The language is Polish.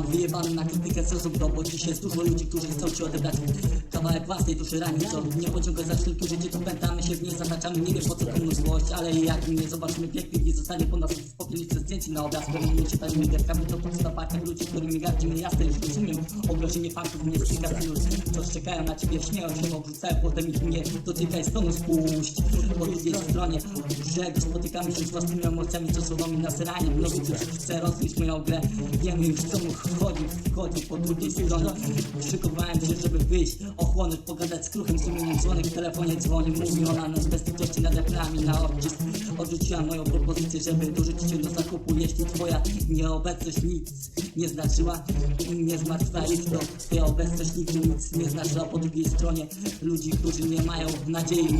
Wyjebany na krytykę sposób to, bo dziś jest dużo ludzi, którzy chcą ci odebrać kawałek własnej duszy rani, co nie pociąga za wszelkie życie, to pętamy się w nie, zataczamy, nie wiem po co komu złość, ale jak nie zobaczymy pięknych, nie zostanie po nas spokojnie przez zdjęcie na obraz, którymi czytajmy literkami, to podsta partia ludzi, którymi gardzimy, jasne już rozumiem, obrażenie faktów nie sprzyka tylu, co czekają na ciebie, śmieją się, obrzucają potem ich mnie, dotykaj stonu spuść, po drugiej stronie brzegu spotykamy się z własnymi emocjami, co słowami naseraniem, nowy ktoś chce rozbić moją grę, wiemy już co mu chodzi, wchodzi po drugiej stronie, szykowałem się, żeby wyjść, ochłonąć, pogadać z kruchem sumieniem, dzwonek w telefonie dzwoni, mówi ona nas bez litości nad ekrami na odcisk, odrzuciła moją propozycję, żeby dorzucić się do zakupu, jeśli twoja nieobecność nic nie znaczyła nie ich to, twoja obecność nigdy nic nie znaczyła. Po drugiej stronie, ludzi, którzy nie mają nadziei,